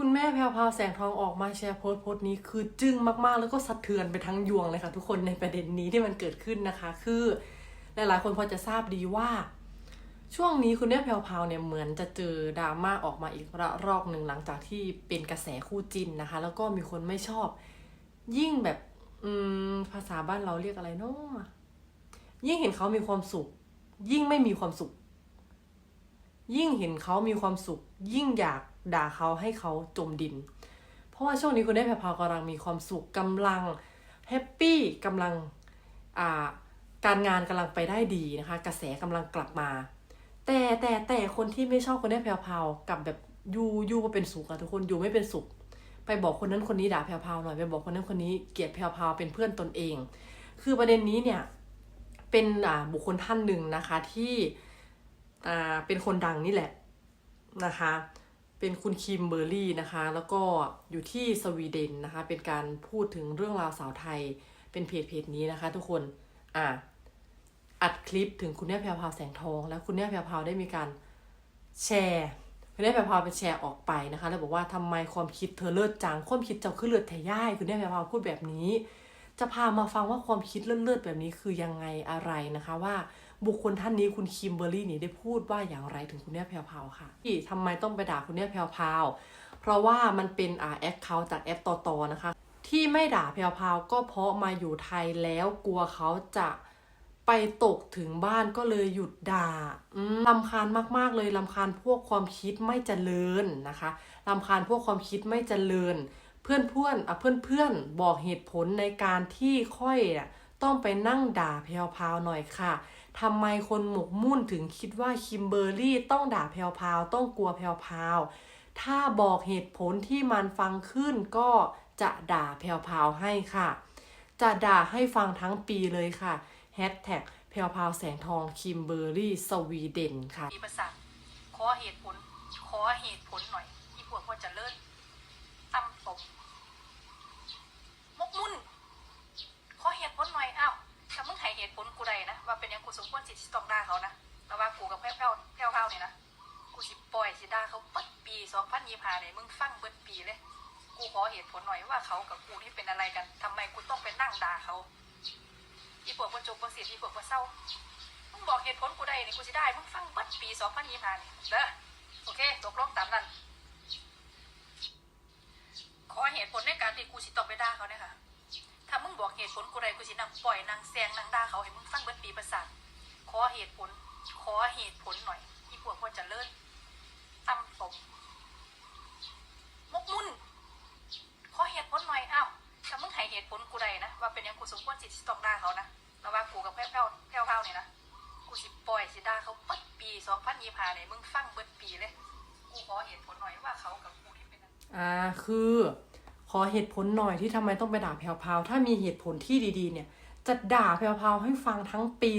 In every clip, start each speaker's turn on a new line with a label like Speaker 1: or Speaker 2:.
Speaker 1: คุณแม่แพรวพราวแสงทองออกมาแชร์โพสต์โพสต์นี้คือจึ้งมากๆ แล้วก็สะเทือนไปทั้งยวงเลยค่ะทุกคนในประเด็นนี้ที่มันเกิดขึ้นนะคะ คือหลายๆ คนพอจะทราบดีว่า ช่วงนี้คุณแม่แพรวพราวเนี่ยเหมือนจะเจอดราม่าออกมาอีกระรอกหนึ่งหลังจากที่เป็นกระแสคู่จิ้นนะคะ แล้วก็มีคนไม่ชอบ ยิ่งแบบอืมภาษาบ้านเราเรียกอะไรเนาะยิ่งเห็นเขามีความสุข ยิ่งไม่มีความสุข ยิ่งเห็นเขามีความสุข ยิ่งอยาก ด่าเขาให้เขาจมดิน เพราะว่าช่วงนี้คุณได้แพรพาวกำลังมีความสุขกำลังแฮปปี้กำลังาการงานกำลังไปได้ดีนะคะ กระแสกำลังกลับมา แต่แต่แต่คนที่ไม่ชอบคนได้แพรพาวกับแบบยูยูว่าเป็นสุขอะทุกคนยูไม่เป็นสุข ไปบอกคนนั้นคนนี้ด่าแพรพาวหน่อยไปบอกคนนั้นคนนี้เกลียดแพรพาวเป็นเพื่อนตนเอง คือประเด็นนี้เนี่ยเป็นบุคคลท่านหนึ่งนะคะที่เป็นคนดังนี่แหละนะคะ เป็นคุณคิมเบอร์รี่นะคะ แล้วก็อยู่ที่สวีเดนนะคะ เป็นการพูดถึงเรื่องราวสาวไทย เป็นเพจเพจนี้นะคะ ทุกคน อ่าอัดคลิปถึงคุณแม่แพรวพราวแสงทอง แล้วคุณแม่แพรวพราวได้มีการแชร์คุณแม่แพรวพราวไปแชร์ออกไปนะคะ แล้วบอกว่าทำไมความคิดเธอเลิศจัง ความคิดเจ้าคือเลือดแท้ย่าย คุณแม่แพรวพราวพูดแบบนี้ จะพามาฟังว่าความคิดเลิศๆแบบนี้คือยังไงอะไรนะคะว่า บุคคลท่านนี้คุณคิมเบอร์รี่นี่ได้พูดว่าอย่างไรถึงคุณแม่แพรวพาวค่ะที่ทำไมต้องไปด่าคุณแม่แพรวพาวเพราะว่ามันเป็นอ่าแอคเคาท์จากแอปตอตอนะคะ ที่ไม่ด่าแพรวพาวก็เพราะมาอยู่ไทยแล้วกลัวเขาจะไปตกถึงบ้านก็เลยหยุดด่าอืมลำคาญมากๆเลยลำคาญพวกความคิดไม่เจริญนะคะลำคาญพวกความคิดไม่เจริญ เพื่อนเพื่อนอะเพื่อนเพื่อนๆบอกเหตุผลในการที่ค่อยอะต้องไปนั่งด่าแพรวพาวหน่อยค่ะ ทำไมคนหมกมุ่นถึงคิดว่าคิมเบอร์รี่ต้องด่าแพรวพาวต้องกลัวแพรวพาวถ้าบอกเหตุผลที่มันฟังขึ้นก็จะด่าแพรวพาวให้ค่ะ จะด่าให้ฟังทั้งปีเลยค่ะแฮชแท็กแพรวพาวแสงทองคิมเบอร์รี่สวีเดนค่ะ
Speaker 2: มีประสาทขอเหตุผลขอเหตุผลหน่อยที่พวกว่าจะเลิศ อีพวกประจบประสิทธิ์อีพวกประเศร้ามึงบอกเหตุผลกูได้นี่กูสิได้มึงฟังเบัดปีสองพันยี่ห้านี่เด้อโอเคตกลงตามนั้น ขอเหตุผลในการที่กูสิตองไปด่าเขาเนี่ยค่ะถ้ามึงบอกเหตุผลกูได้กูสินั่งปล่อยนั่งแซงนั่งด่าเขาให้มึงฟังเบิดปีประสาทขอเหตุผลขอเหตุผลหน่อยที่พวกว่จะเลิศ อ่าคือขอเหตุผลหน่อยที่
Speaker 1: ทำไมต้องไปด่าแพรวพราถ้ามีเหตุผลที่ดีๆ เนี่ย จะด่าแพรวพราให้ฟังทั้งปี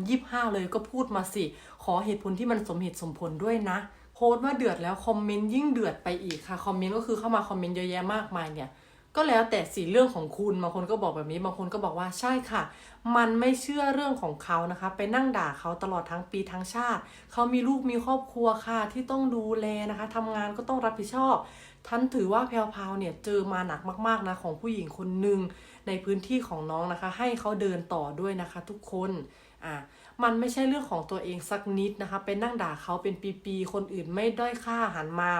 Speaker 1: 2025 เลยก็พูดมาสิ ขอเหตุผลที่มันสมเหตุสมผลด้วยนะ โพสต์ว่าเดือดแล้วคอมเมนต์ยิ่งเดือดไปอีกค่ะ คอมเมนต์ก็คือเข้ามาคอมเมนต์เยอะแยะมากมายเนี่ย ก็แล้วแต่สีเรื่องของคุณบางคนก็บอกแบบนี้บางคนก็บอกว่าใช่ค่ะ มันไม่เชื่อเรื่องของเขานะคะ ไปนั่งด่าเขาตลอดทั้งปีทั้งชาติ เขามีลูกมีครอบครัวค่ะที่ต้องดูแลนะคะทำงานก็ต้องรับผิดชอบ ท่านถือว่าแพลวพราวเนี่ยเจอมาหนักมากๆนะของผู้หญิงคนหนึ่งในพื้นที่ของน้องนะคะ ให้เขาเดินต่อด้วยนะคะ ทุกคนอะมันไม่ใช่เรื่องของตัวเองสักนิดนะคะไปนั่งด่าเขาเป็นปีๆคนอื่นไม่ด้อยค่าหันมา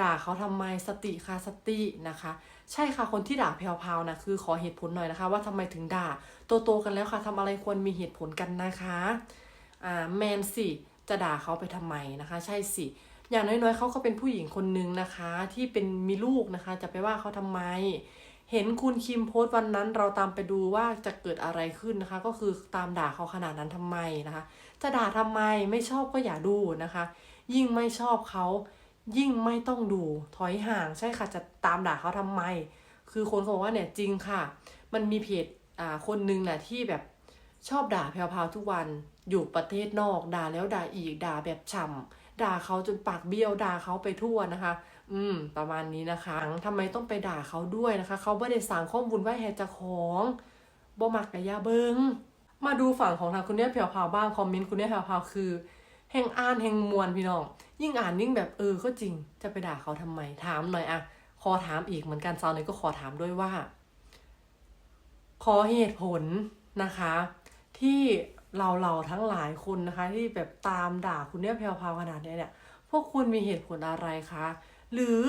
Speaker 1: ด่าเขาทำไมสติค่ะสตินะคะ ใช่ค่ะคนที่ด่าแพรวพราวนะคือขอเหตุผลหน่อยนะคะ ว่าทำไมถึงด่าโตๆกันแล้วค่ะทำอะไรควรมีเหตุผลกันนะคะอ่าแมนสิจะด่าเขาไปทำไมนะคะ ใช่สิ อย่างน้อยๆเขาก็เป็นผู้หญิงคนนึงนะคะ ที่เป็นมีลูกนะคะ จะไปว่าเขาทำไม เห็นคุณคิมโพสต์วันนั้นเราตามไปดูว่าจะเกิดอะไรขึ้นนะคะ ก็คือตามด่าเขาขนาดนั้นทำไมนะคะ จะด่าทำไมไม่ชอบก็อย่าดูนะคะ ยิ่งไม่ชอบเขายิ่งไม่ต้องดูถอยห่างใช่ค่ะจะตามด่าเขาทำไม คือคนเขาบอกว่าเนี่ยจริงค่ะ มันมีเพจอ่าคนนึงน่ะที่แบบชอบด่าแพรวๆทุกวันอยู่ประเทศนอกด่าแล้วด่าอีกด่าแบบฉ่ำ ด่าเขาจนปากเบี้ยวด่าเขาไปทั่วนะคะ อืม ประมาณนี้นะคะทำไมต้องไปด่าเขาด้วยนะคะ เขาไม่ได้สั่งข้อมูลไว้ให้เจ้าของบ่มักกะยาเบิงมาดูฝั่งของทางคุณเนี่ยแพรวบ้างคอมเมนต์คุณเนี่ยแพรวคือแห่งอ่านแห่งมวลพี่น้อง ยิ่งอ่านยิ่งแบบเออก็จริงจะไปด่าเขาทำไมถามหน่อยอะขอถามอีกเหมือนกันซาวนี้ก็ขอถามด้วยว่า ขอเหตุผลนะคะ ที่ เราเราทั้งหลายคนนะคะ ที่แบบตามด่าคุณเนี่ยแพรวพราวขนาดนี้เนี่ย พวกคุณมีเหตุผลอะไรคะ หรือ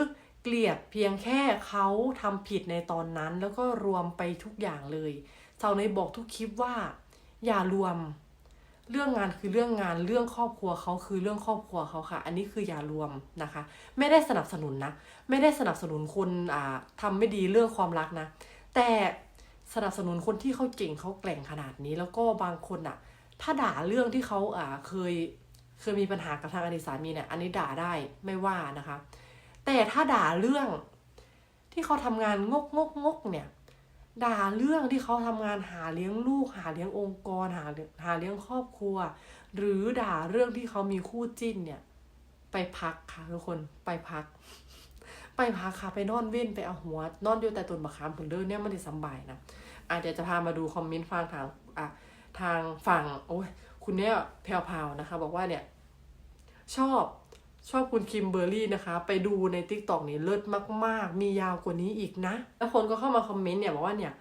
Speaker 1: เกลียดเพียงแค่เขาทำผิดในตอนนั้น แล้วก็รวมไปทุกอย่างเลยเจ้าในบอกทุกคลิปว่า อย่ารวม เรื่องงานคือเรื่องงานเรื่องครอบครัวเขาคือเรื่องครอบครัวเขาค่ะ อันนี้คืออย่ารวมนะคะ ไม่ได้สนับสนุนนะไม่ได้สนับสนุนคนอ่าทำไม่ดีเรื่องความรักนะ แต่สนับสนุนคนที่เขาเก่งเขาแกร่งขนาดนี้แล้วก็บางคนอะ ถ้าด่าเรื่องที่เขาอ่าเคยเคยมีปัญหากับทางอดีตสามีเนี่ย อันนี้ด่าได้ไม่ว่านะคะ แต่ถ้าด่าเรื่องที่เขาทำงานงกงกงกเนี่ย ด่าเรื่องที่เขาทำงานหาเลี้ยงลูก หาเลี้ยงองค์กรหาเลี้ยงหาเลี้ยงครอบครัว หรือด่าเรื่องที่เขามีคู่จิ้นเนี่ย ไปพักค่ะทุกคนไปพัก ไปพักค่ะไปนอนเว้นไปเอาหัวนอนอยู่แต่ต้นมะขามผลเดินเนี่ยมันได้สบายนะอะเดี๋ยวจะพามาดูคอมเมนต์ฟังทางอะ ทางฝั่งโอ้ยคุณเนี่ยแพรวนะคะ บอกว่าเนี่ย ชอบชอบคุณคิมเบอร์รี่นะคะ ไปดูใน t ิ k t o k นี่เลิศมาก ๆ มียาวกว่านี้อีกนะ แล้วคนก็เข้ามาคอมเมนต์เนี่ยบอกว่าเนี่ย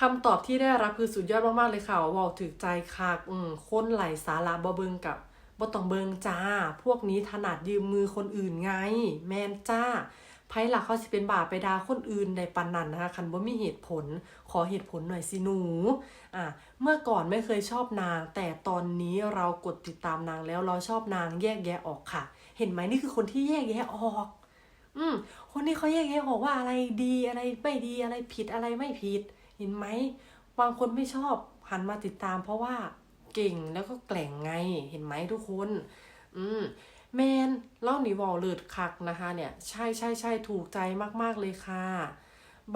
Speaker 1: คำตอบที่ได้รับคือสุดยอดมากๆเลยค่ะว่าถึกใจคักอืมคนไหลสาระบ่เบิงกับบ่ต้องเบิงจ้า พวกนี้ถนัดยืมมือคนอื่นไง แมนจ้า ไพ่หลักเขาสิเป็นบาปไปด่าคนอื่นในปันนันนะคะคันว่ามีเหตุผลขอเหตุผลหน่อยสิหนูอะเมื่อก่อนไม่เคยชอบนาง แต่ตอนนี้เรากดติดตามนางแล้วเราชอบนางแยกแยะออกค่ะ เห็นไหมนี่คือคนที่แยกแยะออก อืมคนนี้เขาแยกแยะออกว่าอะไรดีอะไรไม่ดีอะไรผิดอะไรไม่ผิด เห็นไหมบางคนไม่ชอบหันมาติดตาม เพราะว่าเก่งแล้วก็แกล่งไงเห็นไหมทุกคน อืม แมนเล่าหนีวอลเลิดคักนะคะเนี่ยใช่ใช่ใช่ถูกใจมากๆเลยค่ะ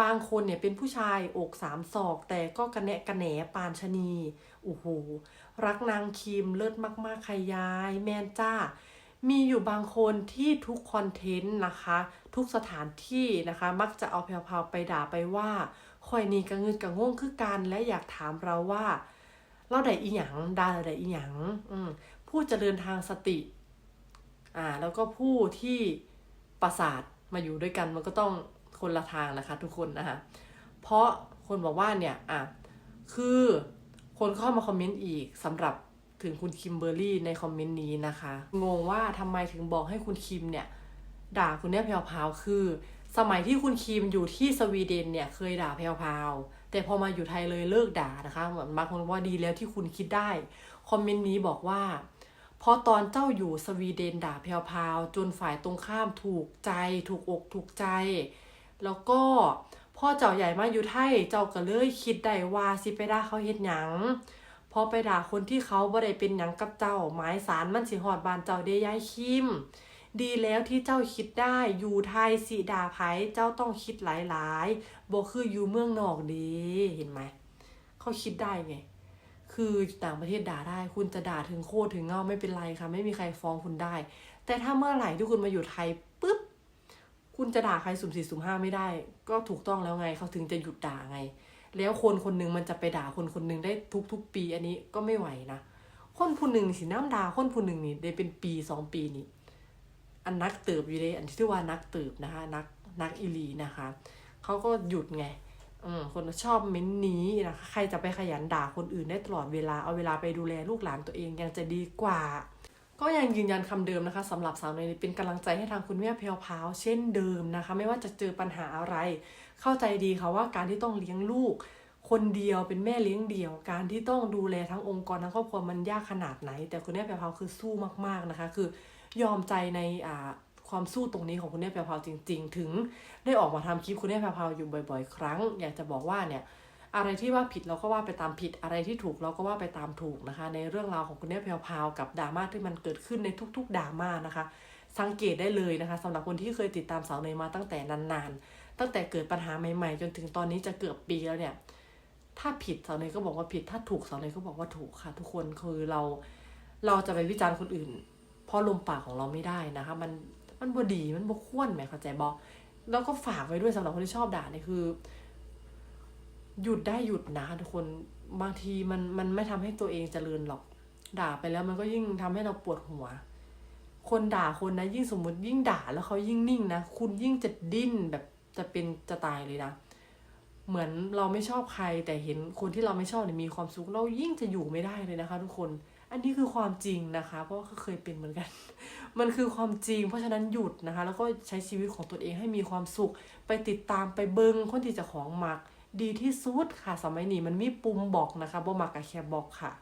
Speaker 1: บางคนเนี่ยเป็นผู้ชายอกสามศอก แต่ก็กระแนะกระแหนปานชะนีโอ้โหรักนางคิมเลิศมากๆค่ะยาย แมนจ้า มีอยู่บางคนที่ทุกคอนเทนต์นะคะ ทุกสถานที่นะคะ มักจะเอาแพรวๆไปด่าไปว่าคอยนี่กระเงินกระง่งคือกันและอยากถามเราว่า เราได้อีหยังดาราได้อีหยังอืมผู้เจริญทางสติ อ่าแล้วก็ผู้ที่ประสาทมาอยู่ด้วยกันมันก็ต้องคนละทางนะคะทุกคนนะคะเพราะคนบอกว่าเนี่ยอะคือคนเข้ามาคอมเมนต์อีกสำหรับถึงคุณคิมเบอร์รี่ในคอมเมนต์นี้นะคะ งงว่าทำไมถึงบอกให้คุณคิมเนี่ย ด่าคุณเนี่ยแพรวๆคือ สมัยที่คุณคิมอยู่ที่สวีเดนเนี่ยเคยด่าแพรวๆแต่พอมาอยู่ไทยเลยเลิกด่านะคะเหมือนบางคนว่าดีแล้วที่คุณคิดได้ คอมเมนต์นี้บอกว่า เพราะตอนเจ้าอยู่สวีเดนด่าแพรวๆจนฝ่ายตรงข้ามถูกใจ ถูกอกถูกใจ แล้วก็พ่อเจ้าใหญ่มาอยู่ไทยเจ้าก็เลยคิดได้ว่าสิไปด่าเขาเฮ็ดหยังพอไปด่าคนที่เขาบ่ได้เป็นหยังกับเจ้าหมายสารมันสิฮอดบานเจ้าได้ย้ายคิม ดีแล้วที่เจ้าคิดได้อยู่ไทยสิด่าไผเจ้าต้องคิดหลายๆบ่คืออยู่เมืองนอกดีเห็นไหมเขาคิดได้ไง คือต่างประเทศด่าได้ คุณจะด่าถึงโคตรถึงเงาไม่เป็นไรค่ะ ไม่มีใครฟ้องคุณได้ แต่ถ้าเมื่อไหร่ที่คุณมาอยู่ไทยปุ๊บคุณจะด่าใครสุ่มสี่สุ่มห้าไม่ได้ ก็ถูกต้องแล้วไงเขาถึงจะหยุดด่าไง แล้วคนคนหนึ่งมันจะไปด่าคนคนหนึ่งได้ทุกทุกปี อันนี้ก็ไม่ไหวนะคนผู้หนึ่งสิน้ำด่าคนผู้หนึ่งนี่ได้เป็นปีสองปีนี่อันนักเติบอยู่เลยอันที่ว่านักเติบนะคะ นักนักอิลีนะคะเขาก็หยุดไง คนชอบเม้นนี้นะคะใครจะไปขยันด่าคนอื่นได้ตลอดเวลาเอาเวลาไปดูแลลูกหลานตัวเองยังจะดีกว่า ก็ยังยืนยันคำเดิมนะคะสำหรับสาวเนยเป็นกำลังใจให้ทางคุณแม่เพลพาวเช่นเดิมนะคะ ไม่ว่าจะเจอปัญหาอะไร เข้าใจดีค่ะว่าการที่ต้องเลี้ยงลูก คนเดียวเป็นแม่เลี้ยงเดี่ยว การที่ต้องดูแลทั้งองค์กรทั้งครอบครัวมันยากขนาดไหน แต่คุณแม่เพลพาวคือสู้มากๆนะคะ คือยอมใจในอ่า ความสู้ตรงนี้ของคุณแม่เพลพรวจริง ๆ ถึงได้ออกมาทำคลิปคุณแม่แพรวอยู่บ่อย ๆ ครั้ง อยากจะบอกว่าเนี่ยอะไรที่ว่าผิดเราก็ว่าไปตามผิดอะไรที่ถูกเราก็ว่าไปตามถูกนะคะ ในเรื่องราวของคุณแม่แพรวกับดราม่าที่มันเกิดขึ้นในทุก ๆดราม่านะคะ สังเกตได้เลยนะคะสำหรับคนที่เคยติดตามสาวเนยมาตั้งแต่นานๆ ตั้งแต่เกิดปัญหาใหม่ๆ จนถึงตอนนี้จะเกือบปีแล้วเนี่ยถ้าผิดสาวเนยก็บอกว่าผิดถ้าถูกสาวเนยก็บอกว่าถูกค่ะ ทุกคนคือเราเราจะไปวิจารณ์คนอื่นเพราะลมปากของเราไม่ได้นะคะ มัน มันบ่ดีมันบ่ควรไหมเข้าใจบอแล้วก็ฝากไว้ด้วยสำหรับคนที่ชอบด่าเนี่ยคือ หยุดได้หยุดนะทุกคนบางทีมันมันไม่ทำให้ตัวเองเจริญหรอก ด่าไปแล้วมันก็ยิ่งทำให้เราปวดหัว คนด่าคนนะยิ่งสมมติยิ่งด่าแล้วเขายิ่งนิ่งนะคุณยิ่งจะดิ้นแบบจะเป็นจะตายเลยนะเหมือนเราไม่ชอบใครแต่เห็นคนที่เราไม่ชอบเนี่ยมีความสุขเรายิ่งจะอยู่ไม่ได้เลยนะคะ ทุกคน อันนี้คือความจริงนะคะ เพราะว่าเคยเป็นเหมือนกัน มันคือความจริง เพราะฉะนั้นหยุดนะคะ แล้วก็ใช้ชีวิตของตัวเองให้มีความสุข ไปติดตามไปเบิงคนที่จะของมัก ดีที่สุดค่ะ สมัยนี้มันมีปุ่มบอกนะคะบ่มักกับแค่บอกค่ะ